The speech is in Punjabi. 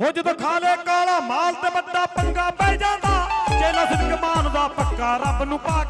ਉਹ ਜਦੋਂ ਖਾ ਲੇ ਕਾਲਾ ਮਾਲ ਤੇ ਵੱਡਾ ਪੰਗਾ ਪੈ ਜਾਂਦਾ, ਜੇ ਨਾ ਨਸਲ ਮਾਨ ਦਾ ਪੱਕਾ ਰੱਬ ਨੂੰ ਪਾ